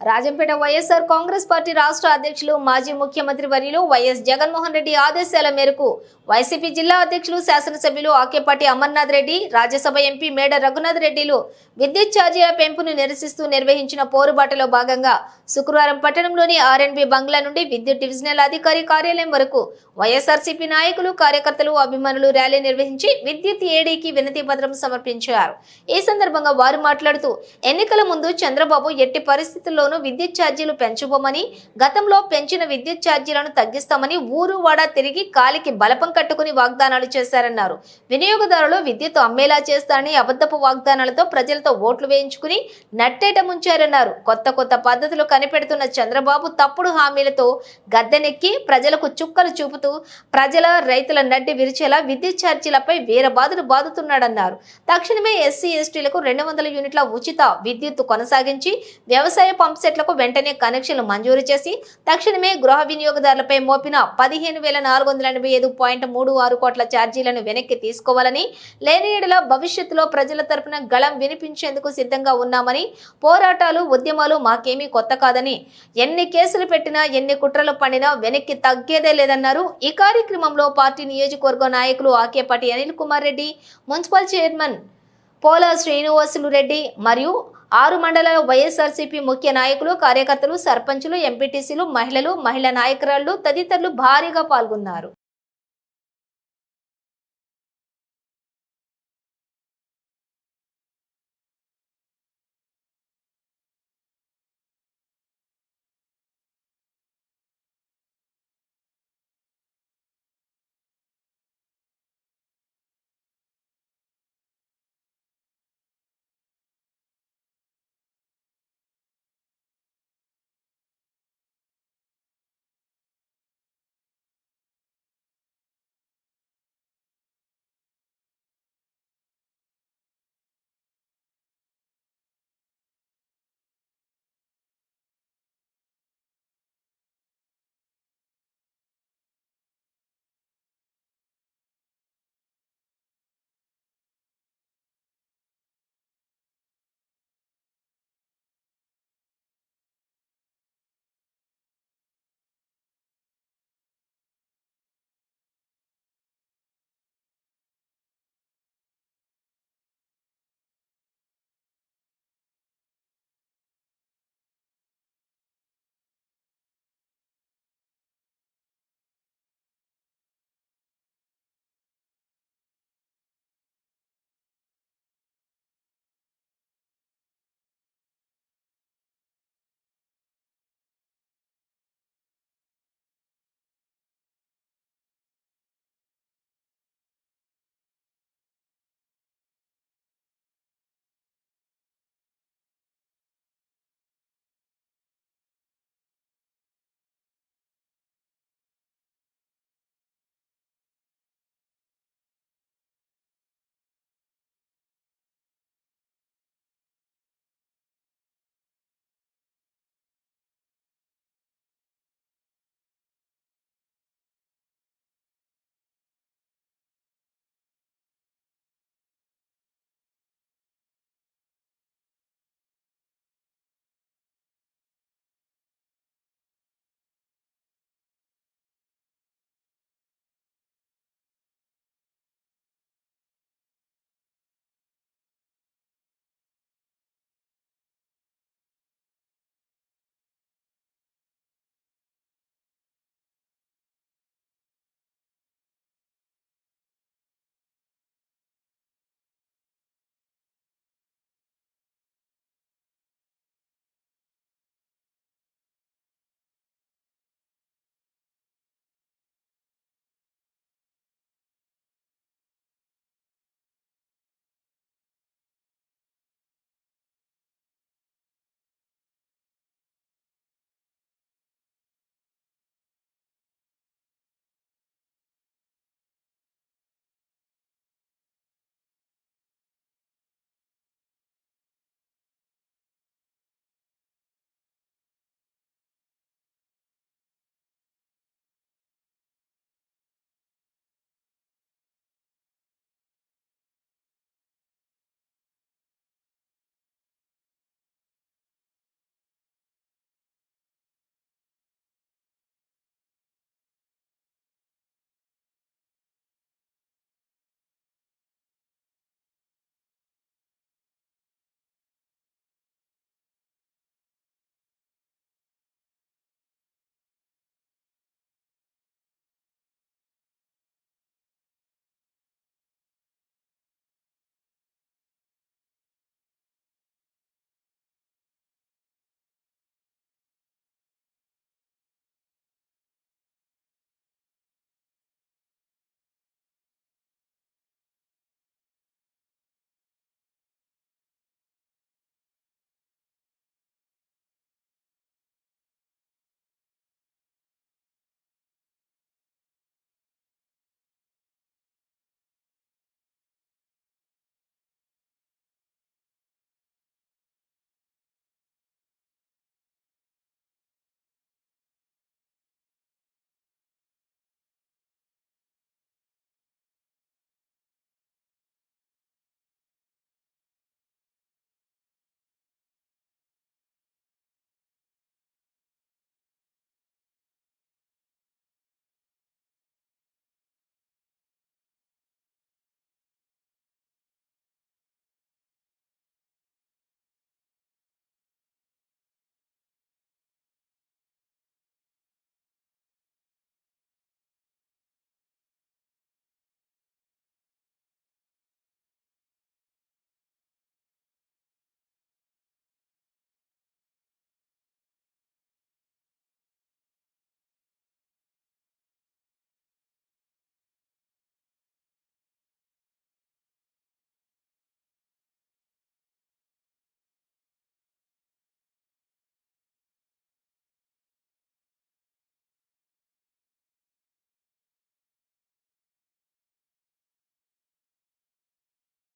Rajampet YSR Congress party రాష్ట్ర అధ్యక్షులు మాజీ ముఖ్యమంత్రి వర్యులు వైఎస్ జగన్మోహన్ రెడ్డి ఆదేశాల మేరకు వైసీపీ జిల్లా అధ్యక్షులు శాసనసభ్యులు ఆకేపాటి అమర్నాథ్ రెడ్డి రాజ్యసభ ఎంపీ మేడ రఘునాథ్ రెడ్డిలు విద్యుత్ ఛార్జీల పెంపును నిరసిస్తూ నిర్వహించిన పోరుబాటలో భాగంగా శుక్రవారం పట్టణంలోని ఆర్ఎన్బి బంగ్లా నుండి విద్యుత్ డివిజనల్ అధికారి కార్యాలయం వరకు వైఎస్ఆర్సీపీ నాయకులు కార్యకర్తలు అభిమానులు ర్యాలీ నిర్వహించి విద్యుత్ ఏడీకి వినతి పత్రం సమర్పించారు. ఈ సందర్భంగా వారు మాట్లాడుతూ ఎన్నికల ముందు చంద్రబాబు ఎట్టి పరిస్థితుల్లో పరిస్థితుల్లోనూ విద్యుత్ ఛార్జీలు పెంచుకోమని గతంలో పెంచిన విద్యుత్ ఛార్జీలను తగ్గిస్తామని ఊరు వాడ తిరిగి కాలికి బలపం కట్టుకుని వాగ్దానాలు చేశారన్నారు. వినియోగదారులు విద్యుత్ అమ్మేలా చేస్తారని అబద్ధపు వాగ్దానాలతో ప్రజలతో ఓట్లు వేయించుకుని నట్టేట ముంచారన్నారు. కొత్త కొత్త పద్ధతులు కనిపెడుతున్న చంద్రబాబు తప్పుడు హామీలతో గద్దెనెక్కి ప్రజలకు చుక్కలు చూపుతూ ప్రజల రైతుల నడ్డి విరిచేలా విద్యుత్ ఛార్జీలపై వీరబాదులు బాధుతున్నాడన్నారు తక్షణమే ఎస్సీ ఎస్టీలకు రెండు వందల యూనిట్ల ఉచిత విద్యుత్ కొనసాగించి వ్యవసాయ పంప్ సెట్లకు వెంటనే కనెక్షన్లు మంజూరు చేసి తక్షణమే గృహ వినియోగదారులపై మోపిన పదిహేను వేల నాలుగు వందల ఎనభై ఐదు పాయింట్ మూడు ఆరు కోట్ల ఛార్జీలను వెనక్కి తీసుకోవాలని లేని భవిష్యత్తులో ప్రజల తరపున గళం వినిపించేందుకు సిద్ధంగా ఉన్నామని పోరాటాలు ఉద్యమాలు మాకేమీ కొత్త కాదని ఎన్ని కేసులు పెట్టినా ఎన్ని కుట్రలు పండినా వెనక్కి తగ్గేదే లేదన్నారు. ఈ కార్యక్రమంలో పార్టీ నియోజకవర్గ నాయకులు ఆకేపాటి అనిల్ కుమార్ రెడ్డి మున్సిపల్ చైర్మన్ పోలా శ్రీనివాసులు రెడ్డి మరియు ఆరు మండలాల వైఎస్ఆర్సీపీ ముఖ్య నాయకులు కార్యకర్తలు సర్పంచులు ఎంపీటీసీలు మహిళలు మహిళా నాయకురాళ్ళు తదితరులు భారీగా పాల్గొన్నారు.